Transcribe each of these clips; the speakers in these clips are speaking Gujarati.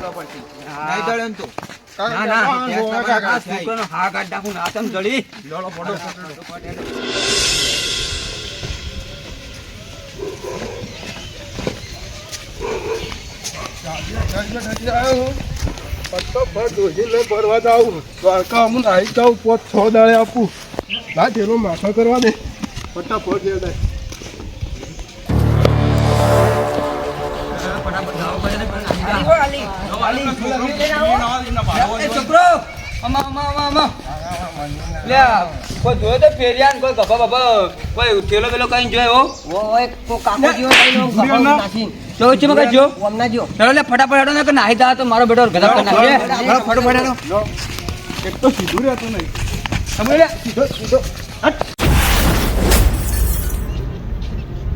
આલવો પડશે હા. નહીં દળે એમ તો. ના ના છોકરાનો હા કાઢ. નાખું ને તમ જડી લોડો પડો ફટાફટ ચલો ફટાફટ હેડો ને નાહી તો મારો બેટો ગધા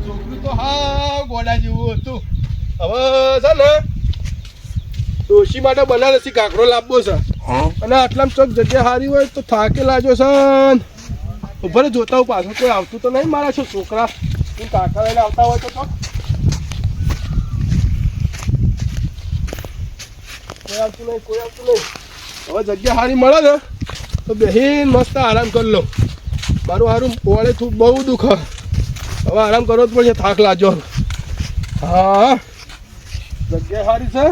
છોકરું તો હા ગોડા જેવું હતું. હવે ને ડોશી માટે બનારસી કાકરો લાવવો છે. અને આટલામાં ચોક જગ્યા સારી હોય તો થાકે લાજો છે ઉભરે જોતા હું પાછું કોઈ આવતું તો નહીં મારા છો છોકરા. હું કાકા લઈને આવતા હોય તો કોઈ આવતું નહીં કોઈ આવતું નહીં. હવે જગ્યા સારી મળે ને તો બેહીન મસ્ત આરામ કરી લો. મારું હારું ઓળે બહુ દુઃખ. હવે આરામ કરવો જ પડશે થાક લાજો હા. જગ્યા સારી છે.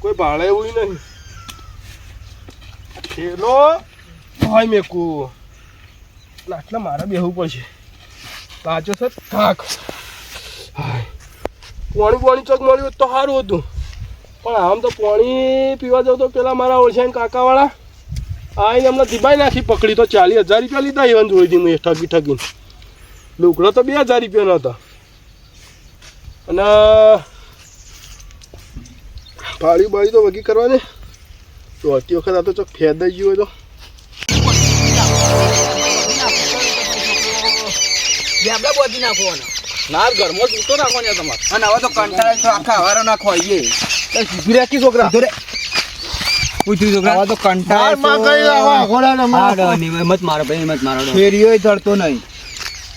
કોઈ ભાડે એવું નહીં. હેલો હોય મેકુ આટલા મારે બેહવું પડશે. પાછો છે થાક. પાણી પાણી ચોક મળ્યું તો સારું હતું. પણ આમ તો પાણી પીવા જાવ તો પેલા મારા ઓળખાણ કાકાવાળા. આઈને હમણાં ધીબાઈ નાખી પકડી તો ચાલીસ હજાર રૂપિયા લીધા ઈવન જોઈ દીધું એ ઠગી ઠગીને. લુકડો તો બે હજાર રૂપિયાનો હતો અને ફાળી બાળી તો વગી કરવા દે તો અતી વખત આ તો ચોક ફેદાઈ ગયું હોય તો. બેબડા બોધી નાખવાનો. ના ઘરમાં સૂતો રાખવાની તમારે. અને હવે તો કંટાળે તો આખા હવારો નાખો આઈએ. સીધી રાખી છોકરા. પૂછ્યું છોકરા? તો કંટાળે મત મારો ભાઈ મત મારો. ફેરીઓ ચડતો નહીં.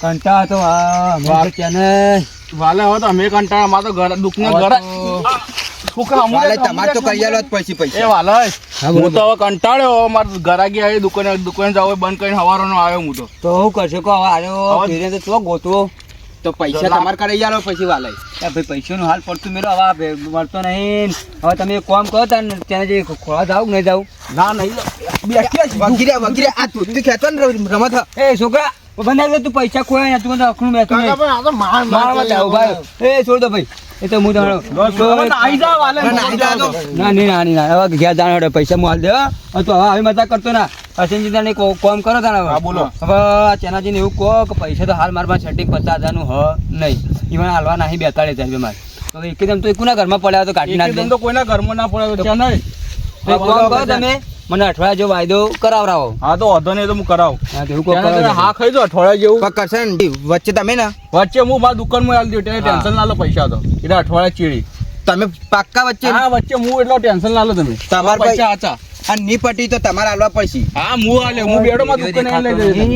કંટાળા તો આ મારે ત્યાં વાલે હવે તો અમે કંટાળા માં તો ઘર તમારે તો કરી આલો પછી પૈસા. વાલા. હા, હું તો હવે કંટાળ્યો મારે ઘરાગી આવી દુકાને દુકાને જાવ બંધ કરીને હવારોનો આવ્યો હું તો. તો હું કરશે કો આવ્યો હવે- તો ગોતવો. તો પૈસા તો તમારે કરી આલો પછી વાલે. ભાઈ પૈસાનું હાલ પડતું મેરો હવે મળતો નહીં. હવે તમે કોમ કરો તાન ત્યાં જે ખોળા જાવ કે નહીં જાવ? ના નહીં. વગીરે વગીરે આ તું ખેતો ને રમત એ છોકરા તું પૈસા ખોયા તું તો અખણું બેઠું મારવા જાવ ભાઈ એ છોડ દો જા વાલે ના નહીં ના નહીં ના. હવે ઘેર જાણ પૈસા હું. હાલ દે તો હવે આવી મજા કરતો ના. અસિનજી તને કોમ કરો તાને હવે. બોલો. હવે ચેનાજીને એવું કહો કે પૈસા તો હાલ મારા સેટિંગ પચાસ હજારનું હ નહીં. ઈવન હાલવા નહીં બેતાળી હજાર રૂપિયા મારે. તો એકદમ તો કોના ઘરમાં પડ્યા તો કાઢી નાખી એકદમ તો કોઈના ઘરમાં ના પડે તો તો તમે. મને અઠવાડિયા જો વાયદો કરાવરાવો. હા તો વાંધો નહીં તો હું કરાવું. હા તો એવું. તમે હા ખાઈ દો અઠવાડિયા જેવું. કરશે ને વચ્ચે તમે ને. વચ્ચે હું મારા દુકાનમાં આવી દઉં એટલે ટેન્શન ના લો પૈસા તો. એટલે અઠવાડિયા ચીડી. તમે પાક્કા વચ્ચે? હા વચ્ચે હું એટલો ટેન્શન ના લો તમે. તમારે પૈસા આચા આ ની પટી તો તમારે આલવા પડશે. હા હું આલે હું બેડો માં દુકાન લઈ તમે.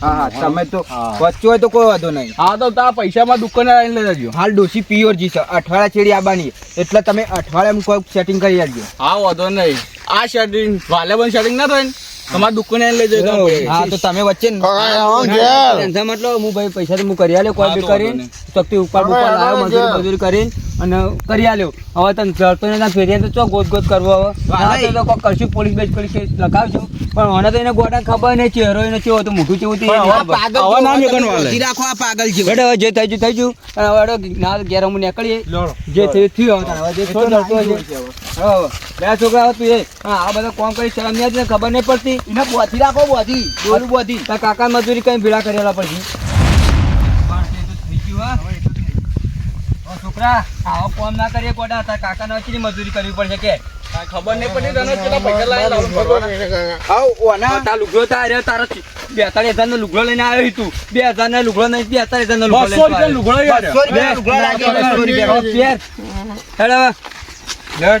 હા તમે તો વચ્ચો હોય તો કોઈ વાંધો નહીં. હા તો તા પૈસા માં દુકાને લઈને લઈ જજો. હાલ ડોસી પ્યોર જી છે. અઠવાડિયા છેડી આબાની એટલે તમે અઠવાડિયામાં કોઈ સેટિંગ કરી આપજો. હા વાંધો નહીં. આ શેટિંગ વાલે પણ સેટિંગ ના થાય ને? તમારે દુકાને લઈ જજો તમે. હા તો તમે વચ્ચે ટેન્શન મતલબ હું ભાઈ પૈસા તો હું કરી આલ્યો કોઈ બી કરીને. ચોકથી ઉપર ઉપર લાવ્યો મજૂરી મજૂરી કરીને અને કરી આલ્યો. હવે તને જડતો ને ત્યાં ફેરીએ તો ચો ગોત ગોત કરવો હવે. તો કરશું પોલીસ બેચ પોલીસ કેસ લખાવશું પણ મને તો એને ગોડા ખબર નહીં ચહેરો એને ચેવો તો મોટું ચેવું થઈ ખબર. હવે ના મેકન વાલે. હેડો, હવે. જે થઈ ગયું થઈ ગયું. અને હવે ના ઘેર હું નીકળીએ. જે થયું થયું હવે જે થોડું. હવે, બે છોકરા તું એ. હા, આ બધા કોમ કરી શરમ નહીં આવતી ખબર નહીં પડતી. એને બોધી રાખો બોધી. ડોલું બોધી. તારા કાકા મજૂરી કઈ ભેળા કરેલા પછી. છોકરા આવો કોમ ના કરીએ કોડા તારા કાકા ને મજૂરી કરવી પડશે કે? ખબર નહીં પડી તને કેટલા પૈસા લાવીને લાવવું પડે. તારા લુગડો તારે તારો બેતાળીસ હજાર નો લુગડો લઈને આવ્યો તું. બે હજાર નો લુગડો નહીં બેતાળીસ હજાર નો લુગડો લુગડો. હેડ હવે. હેડ. હેડ હવે ઘેર.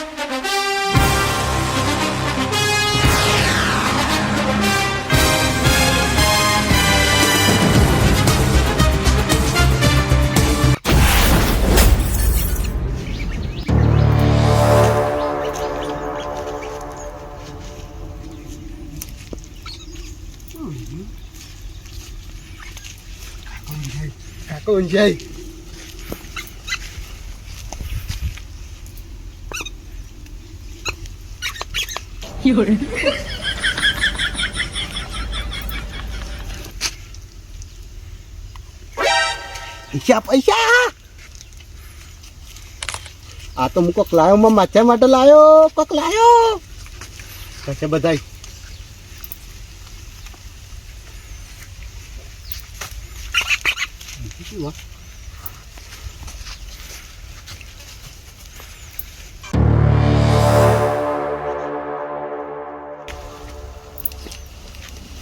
ઊંઝાઈ પૈસા પૈસા આ તો હું કોક લાયો માં માછા માટે લાયો? કોક લાયો? પછી બધા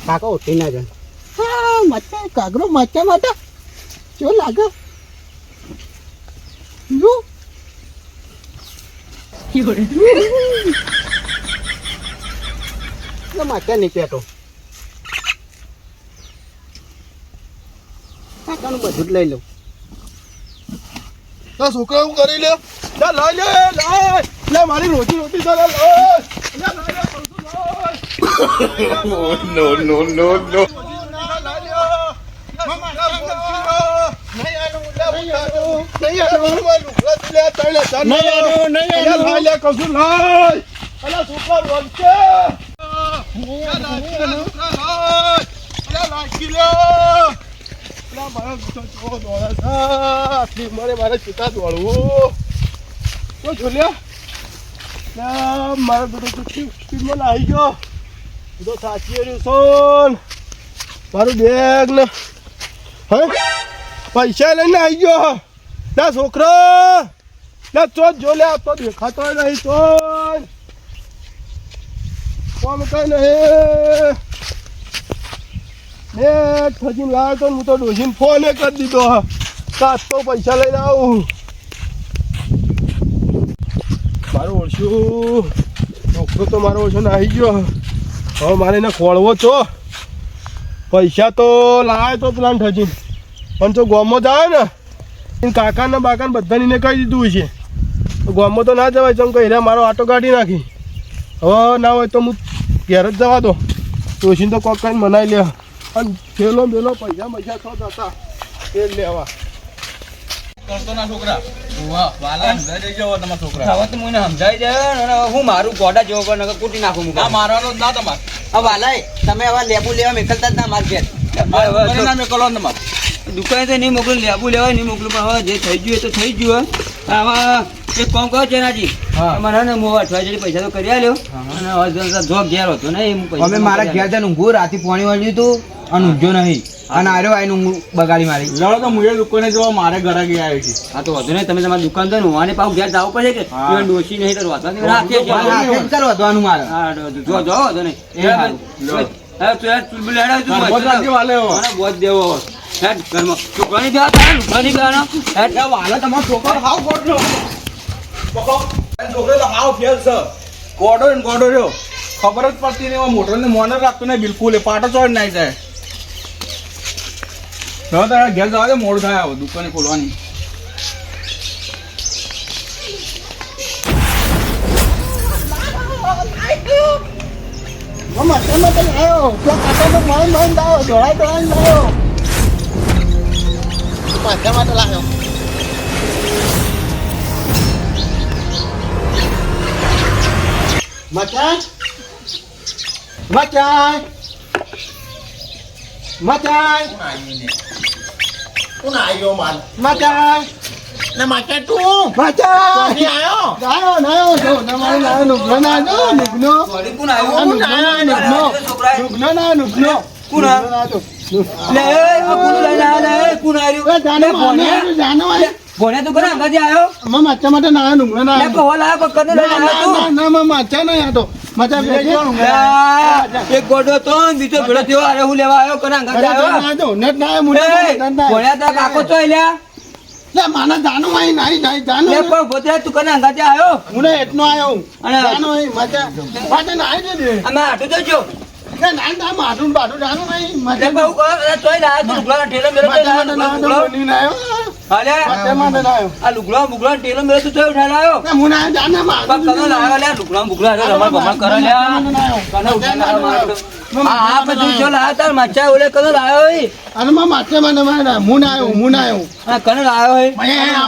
કાકા ઉઠી ના જાય હા મચ્છા કાગરો મચ્છા માટે. કેવો લાગે? લો લો મચ્છા નહીં પેટો કાકાનું બધું જ લઈ લઉં. ના છોકરા હું કરી લે? લે લાય લે મારી રોટી રોટી તો લે લાય લે લાય લે કૌશલ લાય no, no, no, no. મારે પિતા દોડવું તો જોલ્યા મારો બધો સ્પીડમાં આવી ગયો બધો સાચી રહ્યું સોન. મારું બેગ ને, હે? પૈસા લઈને આવી ગયો. ના, છોકરો. ના ચો જો લે તો દેખાતો નહીં તો કોમ કઈ નહીં. ને ખજીને લાવ્યો તો હું તો ડોસીને ફોન કરી દીધો. કાચ તો પૈસા લઈને આવું. મારું ઓળશું છોકરો તો મારો ઓળશો ને ગયો. હવે મારે એને ખોળવો છો. પૈસા તો લાવે તો પેલા ઠજી પણ જો ગોમો જાય ને કાકાને બાકાને બધાને કહી દીધું છે તો ગોમમાં તો ના જવાય, ચમ કહી મારો આટો કાઢી નાખી. હવે ના હોય તો હું ઘેર જ જવા દો ડોશીને તો કોક કઈને મનાવી લે. અને થેલો બેલો પૈસા પૈસા થતા એ લેવા. છોકરા. હવે હવે મને હવે હવે મને દુકાને તો નહીં મોકલું લેબુ લેવાય નહીં મોકલું પણ હવે જે થઈ ગયું એ તો થઈ ગયું હે. આમાં એક કામ કરો ચેનાજી. હા. અમારે ને હું અઠવાડિયા પૈસા તો કરી આલ્યો. અને હવે જો- ઘેર હતો ને એ અમે મારા ઘેર જઈને ઊંઘું રાતે પાણી વાળ્યું હતું અને ઊંઘ્યો નહીં. અને આર્યો ભાઈ ઊંઘ બગાડી મારી લડો તો મુએ દુકાને જોવા મારે ઘરે ગયા આવી છે હા તો વધુ નહીં તમે તમારી દુકાન તો હું પાછું ઘેર જવું પડશે કે. ઈવન ડોશી નહીં તો વાંધો નહીં. રાખીએ છીએ. મારે હા, જો- જો જો નહીં. દેવો. છોકરાની દેવા તારે લુગડાની દેવાનો. હેડ. વાલા તમારો છોકરો હાવ ગોડલો છોકરો તો હાવ ફેલ છે ગોડો ને ગોડો રહ્યો ખબર જ પડતી નહીં મોટર ને મોનર રાખતો નહીં બિલકુલ એ પાટો ચોડ નાઈ જાય હવે તારા ઘેર જવા દે મોડું થાય આવો દુકાને ખોલવાની. મમ્મા તમે તો લાયો તો કાકા તો મારી મારી માટે મચાન મચાન મચાન કોણ આવ્યો માલ મચાન ને માટે તું મચાન ક્યાંથી આવ્યો નાયો નાયો જો તમારે નાયો નુકનો ના જો નુકનો સોરી, કોણ આવ્યું? નુકનો ના નુકનો છોકરાએ. નુકનો ના નુકનો કોણ આ? નુકનો ના જો. લે, એ, કોનું લઈને આવ્યા? કોણ આવ્યું? જાનો. માને જાનો આય ભોણિયા તું કોના અંગાથી આવ્યો? મમ્મા માટે ના ના લે, કોહો લાવ્યો? કોઈ કને ના આવ્યો ના તું? ના મમ્મા મચ્છા નહીં આ તો મચ્છા ભેગી એક ગોડો તો બીજો ભેળો થયો. અરે, હું લેવા આવ્યો? કોના અંગાથી આવ્યો? નેટ ના એ, ભોણિયા કાકો ચોય લ્યા? લે માના જાનો આય નાઈ નાઈ જાનો લે, પણ ભોતરા તું કોના અંગાથી આવ્યો? મુને એટલો આવ્યો અને- આય મચ્છા મચ્છા નાઈ દે દે આમાં હાટું તો જો. ના ના ના મારું બારું જાનો નહીં તું ઠેલો ના લાવ્યો આ લુગડા બુગડા ટેલો મેલો તું ચોય ઉઠાઈ લાયો. ને હું ના જાને માં પણ કનો લાયો લ્યા લુગડા બુગડા અરે રમણ ભમણ કરે લ્યા. કનો ઉઠાઈ લાયો. મારો તો. આ આ બધું જો લાયો તાર? મચ્છા ઓલે કનો લાયો હે? અને માં માથે મને મારે હું ના આવ્યો હું ના આવ્યો આ કનો લાયો હે? અલ્યા,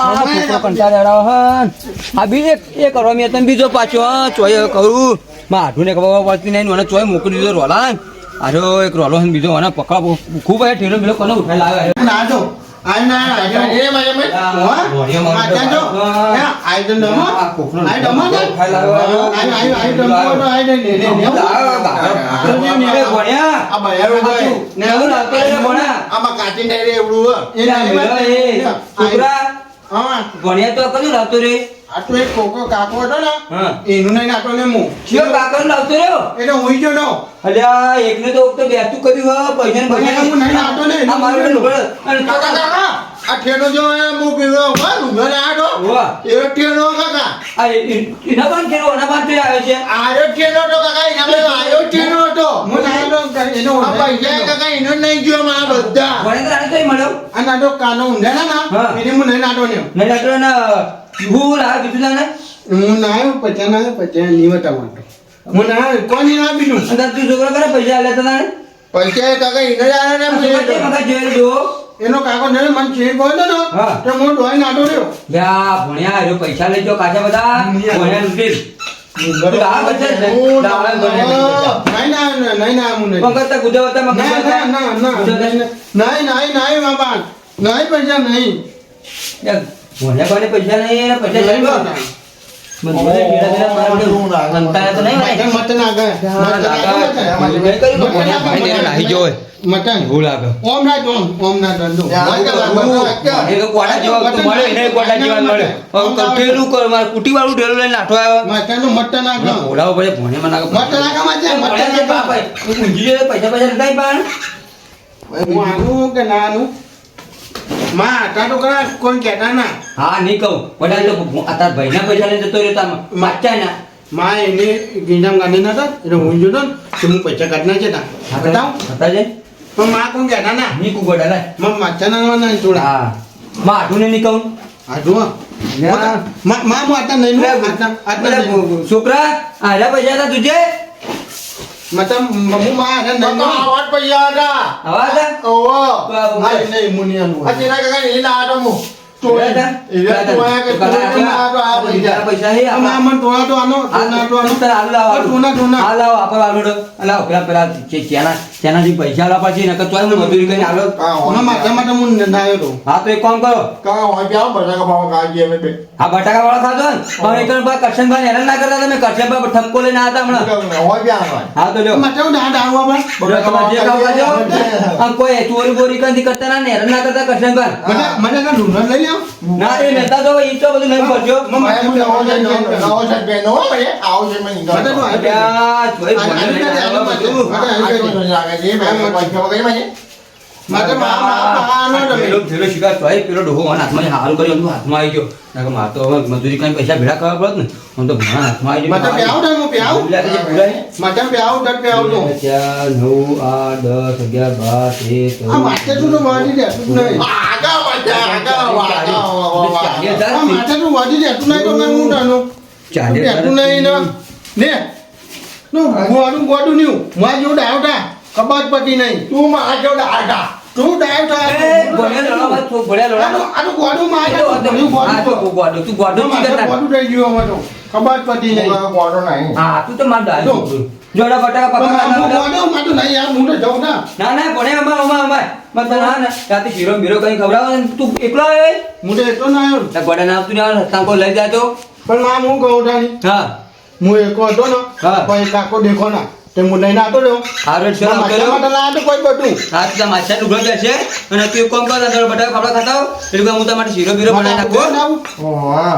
આ છોકરો કંટાળે અડાવો હન. આ બી એક એક કરો મેં તને બીજો પાછો હા ચોય કહું માં આઠું ને ખબર પડતી નહીં મને ચોય મોકલી દીધો રોલા આજો એક રોલો છે બીજો મને પકડા ખૂબ હે ઠેરો બીજો કોને ઉઠાઈ લાવે ના જો. આઈ ના આઈ એ મારે મેં રોડિયો જો. આઈ તો નમો આ કોકનો આઈ ડમો ને ઉઠાઈ લાયો આઈ આઈ આઈ ડમો આઈ ને ને ને આ બયારો ને હું લાવતો રે ભણ્યા. આમાં કાચી ડાયરે એવડું એ ના એ છોકરા હા. ભણ્યા તો કયું લાવતો રે? આ તો એક કોકો કાકો હતો ને એનું નહીં નાખો ને હું શિયો કાકા લાવતો રહ્યો? એટલે હું જો નો અલ્યા એકને તો તો બેઠું કર્યું હા પૈસા પૈસા હું નહીં લાવતો ને આ મારો લુગડો. અને કાકા કાકા. આ ઠેલો જો હું પીવો હા લુગડો આડો વાહ. એ ઠેલો કાકા. આ એ- એ- એના પણ કેરો એના પણ આવ્યો છે? ઠેલો તો કાકા એના મેં આયો ઠેલો હતો. હું ના એનો પૈસા કાકા એનો નહીં ગયો મારા બધા. આ નાનો કાનો ઊંધા ના. એને હું નહીં નાટો ને નહીં નાડો ના હું લાવ કીધું ના હું ના આવ્યો પચા ના આવ્યો પચાસ નહીં વટાવવાનો હું ના આવ્યો કોની ના બીજું અંદર તું છોકરો કરે પૈસા આલે ના પૈસા કાકા એને જ આયા ને આ મને મગજ મગજ જોઈ લીધો. એનો કાકો ને મન ચેક બોલ્યો ને તો હું ડોય નાટો રહ્યો યા ભણ્યા રહ્યો પૈસા લઈ જાઓ કાચા બધા. ભણ્યા લૂંટી તું જ નહીં ના નહીં ના હું નહીં. પંકજ તા ગુજાવતા મગજ ના ના ના. નહીં નહીં નહીં બાબા નહીં પૈસા નહીં. મને કોને પૈસા નહીં પૈસા નહીં ચાલી કુટી. હવે ઢેલું કુટીવાળું ઢેલું લઈને નાઠો આવ્યો. મટન નાખો. નાખા. પૈસા પૈસા નહીં પણ હું આનું કે નાનું માં આટા તો કરા કોઈ કહેતા ના? હા નહીં કહું. બધા તો આ ભાઈના પૈસા લઈને જતો રહ્યો તાર બાચ્ચા ના? માં એને ગીંજામ ગાંધી નતા એટલે હું જોતો ને હું પૈસા કાઢના છે તા. બતાવ. હતા પણ માં કોણ કહેતા ના? ની કુ ગોડા લાય. માં માચા ના ના થોડા. હા. માં આઠું ને નહીં કહું. આ જુઓ યા. માં માં હું આટલા નહીં આટલા આટલા નહીં. છોકરા આરા પૈસા હતા તુજે? મતલબ હું માં આટલા નહીં નું. આવાજ પૈસા હતા. આવા હતા? ઓવો આ નહીં મુનિયાનું. આ તેના કાકા ને ના પૈસા. લાવો, પછી નકર મજૂરી કરીને આલો માથા માટે હું હા તો એક કામ કરો. બટાકા વાળા ખાધો ને? પણ એક કરશનભાઈ હેરાન ના કરતા તમે કરશનભાઈ ઠપકો લઈને આવ્યા હતા હમણાં. હા તો લ્યો. કોઈ ચોરી બોરી કંઈ કરતા ના હેરાન ના કરતા કરશનભાઈ. મને લઈ. ના એ નેતા તો ઈ તો બધું નહીં કરજો માં માથે હું નવો છે નવો છે બે નો ભાઈ આવો છે ભણ્યા લાગે છે પૈસા વગેરે શિકાર પેલો ડોહો મને હાથમાં કર્યું હાથમાં આવી ગયો. મારે તો હવે મજૂરી કરીને પૈસા ભેળા કરવા પડત ને. હું તો ભણા હાથમાં આવી ગયો. પ્યાવ થાય, હું પ્યાવ. ભૂલ્યા કે પ્યાવ, દંડ પ્યાવ તો. ચાર નવ આઠ દસ અગિયાર બાર તેર ચૌદ, માથે શું તો વાળી રહેતું જ નહીં. આગા વાજા આગા વાજા માથે નહીં તો મેં હું જાણું. નહીં ને. મારા કબાટ પટી નહીં. તું મારા જોડે આગા તું ડાયો થા. એ, ભણ્યા લડવા, તો ભણ્યા લડવા. આનું- તો ગોડો, તું ગોડો કરતા. થઈ ગયું હવે તો. કબાટ નહીં. મોટો નહીં હા, તું તો માર દાળ જોડા બટાકા ના માં તો નહીં યાર, હું તો જાઉં ના. ના ના ભણે અમાર અમાર અમાર મત ના ના રાતે હીરો બીરો કઈ ખવડાવો તું એકલો આવ્યો એ? હું તો એટલો ના આવ્યો. તાર ગોડા ના આવતું ને આવે તાંકો લઈ જાતો પણ માં હું કહું. હા હું એકલો હતો ને હા. કોઈ કાકો દેખો ના તે હું લઈને આવતો રહ્યો. હારો છે માટે ના તો કોઈ બધું. હા તો તારા નું ઘર બેસે અને તું કોમ કર અંદર બટાકા ફાફડા ખાતા હો એટલે કે હું તમારા માટે શીરો બીરો બનાવી નાખું ઓહા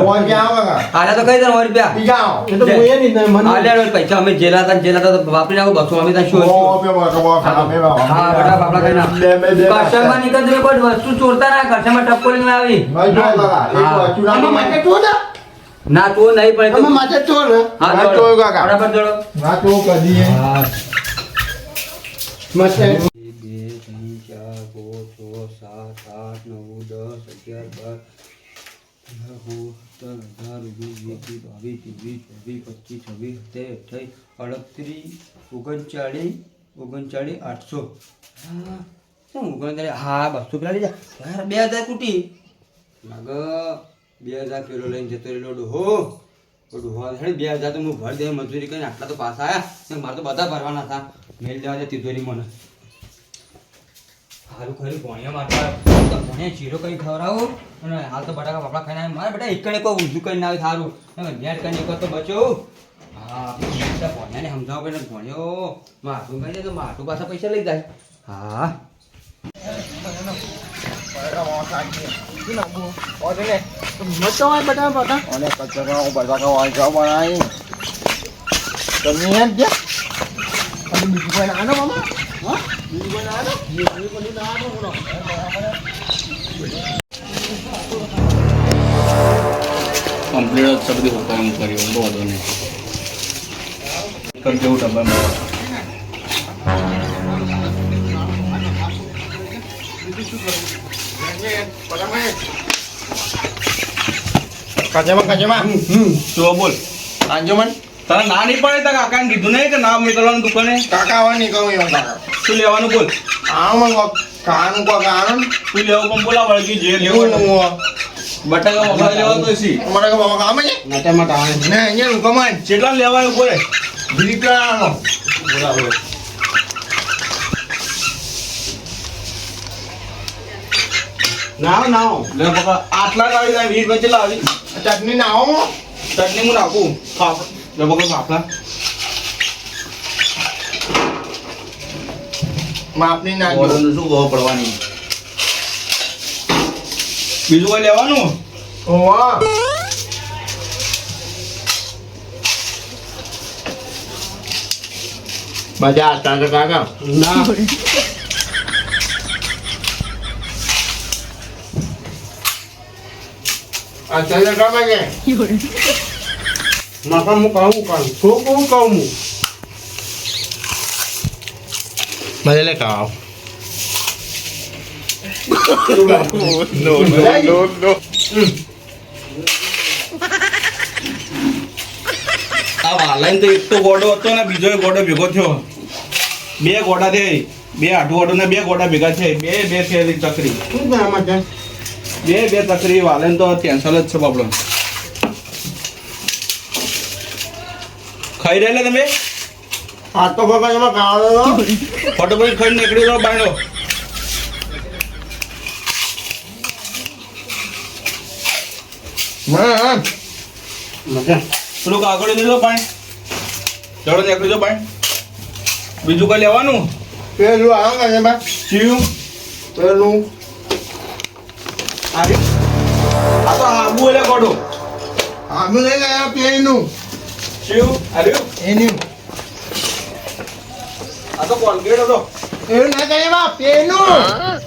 હોય કે આવા હાલે તો કઈ તને રૂપિયા. બીજા એ તો હું એ નહીં મને આલે હવે પૈસા અમે જેલા તા જેલા તા વાપરી નાખો બસો અમે ત્યાં શું ઓ હા બટા ફાફડા ખાઈ ના કસ્ટમર નીકળતી કોઈ વસ્તુ ચોરતા ના કસ્ટમર ટપકો લઈને આવી. હા એક હા. વસ્તુ ના માટે ચોર ના? તો નહીં પણ એ તો આમાં ને? હા. તો કાકા. બરાબર જોડો ના તો કદી બે, ત્રણ, ચાર, પાંચ છ સાત આઠ નવ દસ અગિયાર બાર સત્તર અઢાર ઓગણીસ વીસ બાવીસ ત્રેવીસ ચોવીસ પચીસ છવ્વીસ સત્યાવીસ અઠ્યાવીસ અડત્રીસ ઓગણચાળીસ ઓગણચાળીસ આઠસો હા શું ઓગણચાળીસ હા બસો પેલા લઈ જા બે હજાર કુટી લાગ બે હજાર પેલો લઈને જતો રહેલો ડોહો. ડોહો બે હજાર તો હું ભર દે મજૂરી કરીને આટલા તો પાછા આવ્યા મારે તો બધા ભરવાના હતા. મેલ દેવા દે તિજોરી મને. સારું ખરી ભણ્યા માટે ભણ્યા જીરો કઈ ખવડાવો? અને હાલ તો બટાકા બાપડા ખાઈને. મારે બેટા એક કણે કોઈ ઊંધું કરીને આવે સારું નેટ કરીને એક તો બચો હા ભણ્યાને સમજાવો કે ભણ્યો માટું કહીને તો માટું પાછા પૈસા લઈ જાય. હા. અને કચરા બટાકા વાંચવા બનાવી તમે ગયા? અને બીજું કોઈ આનો મામા? હા? બીજું કોઈ આનો બીજું કોઈ ના આનો કમ્પ્લીટ જ બધી હોતા એમ કર્યું બહુ વધુ નહીં. કરી જેવું તો બોલ. અંજુમન તારા ના નહીં પડે તારા કાકાને કીધું નહીં કે ના મોકલવાનું દુકાને? કાકા આવવા નહીં કહું એમ કાકા. શું લેવાનું બોલ? આવો મને કોક ખાવાનું કોક આનો શું લેવું પણ બોલા વળગી જે લેવું હું બટાકા વગર લેવા તો સી અમારે કે બાબા કામ છે ને અહીંયા કમાન કેટલા લેવાનું બોલે આનો બોલા બોલે નાવ નાવ. લે પકા આટલા ગાડી જાય વીસ રૂપિયા લાવી. ચટણી ના આવો ચટણી હું નાખું. ફાફડા લે ફાફડા માપની ઓર્ડર શું ગો પડવાની. બીજું કોઈ લેવાનું? ઓવા મજા તાજા કાકા ના. આ તાજા કાકા છે માપા હું કહું કહું શું કહું કહું હું. મજા લે no. આ વાલાઈને તો એક તો ગોડો હતો ને બીજો ગોડો ભેગો થયો. બે ગોડા થઈ. બે આઠ ગોડો ને બે ગોડા ભેગા છે બે બે થયેલી ચકરી. શું આમાં છે બે બે તકરી વાલે તો ટેન્શન જ છે બાપડો. ખાઈ રહેલા તમે? આ તો કાકા એમાં કાળો ફટોફટ ખાઈ નીકળી ગયો મજા. પેલું કાગળ લીધો પાણી ચડો નીકળી જો પાણી બીજું કઈ લેવાનું? પેલું આવે ને પેલું. આવ્યું આ તો આબુ એટલે ગોડો. આગળ લઈ ગયા પેલું ચીયું આવ્યું એનું. આ તો કોલગેટ હતો. એવું ના કરે બા પેલું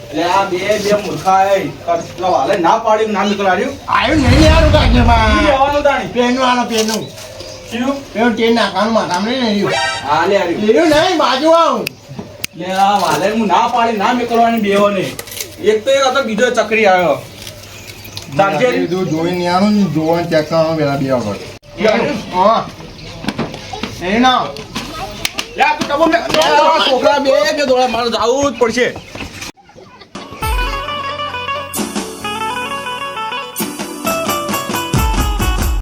એટલે આ બે બે મૂર્ખા પેલા વાલે ના પાડી ના નીકળાડ્યું. આવ્યું નહીં યાર કાકે બા લેવાનું તાણી? પેનું આનો પેનું ચીયું પેલું ટેન નાખવાનું માથામાં નહીં રહ્યું. હા લે આવ્યું નહીં બાજુ આવું. લે આ વાલે હું ના પાડી ના નીકળવાની બેવો ને એક તો એક હતો બીજો ચકરી આવ્યો. બધું જોઈને આનું જોવાનું ચેક કરવાનું પેલા બે વખત. છોકરા બે કે દોડા મારે જવું જ પડશે.